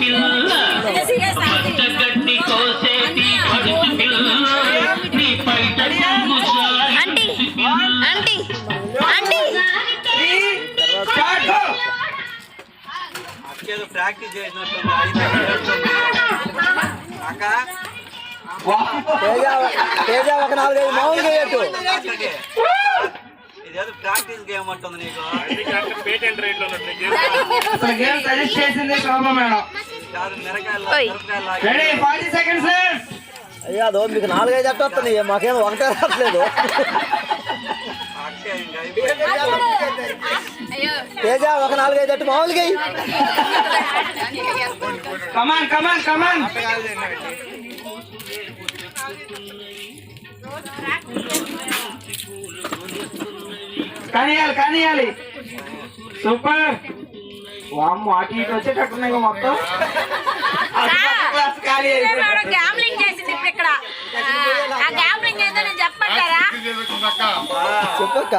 పిల్ల పచ్చగడ్డి కోసేటి పడుసు పిల్ల. నీ పైట ఆంటీ ఆంటీ ఆంటీ. ప్రాక్టీస్. అక్క తేజ ఒక నాలుగైదు మామూలుగా వేయట్టు అక్కకి ఇదేదో ప్రాక్టీస్ గేమ్ అంటుంది నీకు. అసలు గేమ్ సజెస్ట్ చేసింది శోభ మేడం. కాదు మిరకాయలు ఓయ్. మిరపకాయలు రెడీ లాగి ఫార్టీ సెకండ్స్ అయ్యా అదో మీకు నాలుగైదు అట్ట వస్తున్నాయి. మాకేం ఒకటే రావట్లేదు. తేజ ఒక నాలుగైదు అట్టు మామూలుగా. Come on come on come on కానియాలి కానియాలి. సూపర్ వామ్మ అటు ఇటు వచ్చేటట్టున్నాయి మొత్తం. క్లాస్ ఖాళీ చేసింది ఇప్పుడు ఇక్కడ. ఆ గ్యామ్లింగ్ ఏదో నేను చెప్పమంటారా చెప్పక్క.